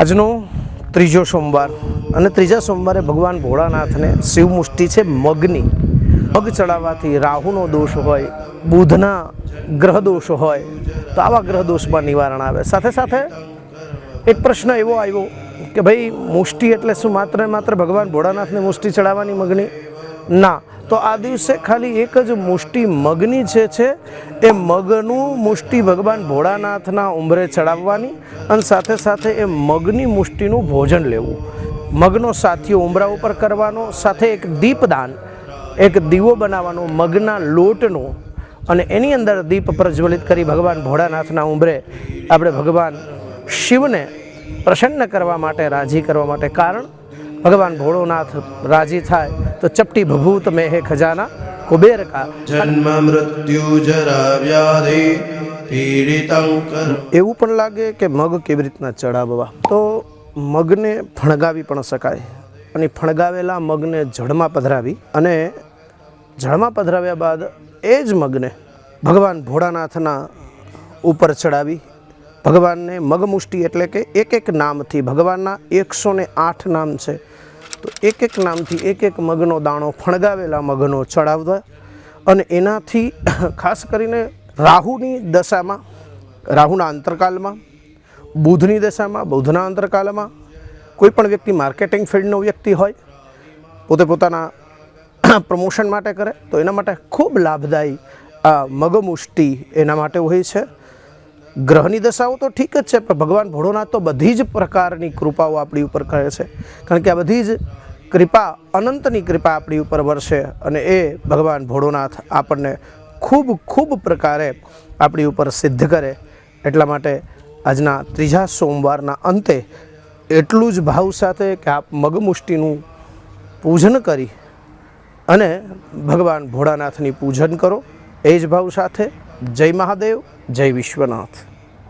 આજનો ત્રીજો સોમવાર અને ત્રીજા સોમવારે ભગવાન ભોળાનાથને શિવમુષ્ટિ છે મગની. મગ ચડાવવાથી રાહુનો દોષ હોય, બુધના ગ્રહ દોષ હોય, તો આવા ગ્રહ દોષમાં નિવારણ આવે. સાથે સાથે એક પ્રશ્ન એવો આવ્યો કે ભાઈ, મુષ્ટિ એટલે શું? માત્ર માત્ર ભગવાન ભોળાનાથને મુષ્ટિ ચડાવવાની મગની? ના. તો આ દિવસે ખાલી એક જ મુષ્ટિ મગની જે છે, એ મગનું મુષ્ટિ ભગવાન ભોળાનાથના ઉંબરે ચડાવવાની અને સાથે સાથે એ મગની મુષ્ટિનું ભોજન લેવું. મગનો સાથીઓ ઉંબરા ઉપર કરવાનો, સાથે એક દીપદાન, એક દીવો બનાવવાનો, મગના લોટનો, અને એની અંદર દીપ પ્રજ્વલિત કરી ભગવાન ભોળાનાથના ઉંબરે આપણે ભગવાન શિવને પ્રસન્ન કરવા માટે, રાજી કરવા માટે કારણ ભગવાન ભોળોનાથ રાજી થાય તો ચપટી ભભૂત મેહે ખજાના કુબેર કા. જન્મ મૃત્યુ જરા વ્યાધિ પીડિતં કર. એવું પણ લાગે કે મગ કેવી રીતના ચડાવવા. તો મગને ફણગાવી પણ શકાય. અને ફણગાવેલા મગને જળમાં પધરાવી અને જળમાં પધરાવ્યા બાદ એ જ મગને ભગવાન ભોળાનાથના ઉપર ચડાવી ભગવાનને મગમુષ્ટિ એટલે કે એક એક નામથી, ભગવાનના એકસો ને આઠ નામ છે. તો એક એક નામથી એક એક મગનો દાણો ફણગાવેલા મગનો ચડાવવા અને એનાથી ખાસ કરીને રાહુની દશામાં, રાહુના અંતરકાલમાં, બુધની દશામાં, બુધના અંતરકાલમાં કોઈ પણ વ્યક્તિ માર્કેટિંગ ફિલ્ડનો વ્યક્તિ હોય, પોતે પોતાના પ્રમોશન માટે કરે, તો એના માટે ખૂબ લાભદાયી આ મગમુષ્ટિ એના માટે હોય છે. ગ્રહની દશાઓ તો ઠીક જ છે, પણ ભગવાન ભોળોનાથ તો બધી જ પ્રકારની કૃપાઓ આપણી ઉપર કરે છે. કારણ કે આ બધી જ કૃપા, અનંતની કૃપા આપણી ઉપર વરસે અને એ ભગવાન ભોળોનાથ આપણને ખૂબ ખૂબ પ્રકારે આપણી ઉપર સિદ્ધ કરે. એટલા માટે આજના ત્રીજા સોમવારના અંતે એટલું જ ભાવ સાથે કે આપ મગમુષ્ટિનું પૂજન કરી અને ભગવાન ભોળાનાથની પૂજન કરો. એ જ ભાવ સાથે જય મહાદેવ જય વિશ્વનાથ.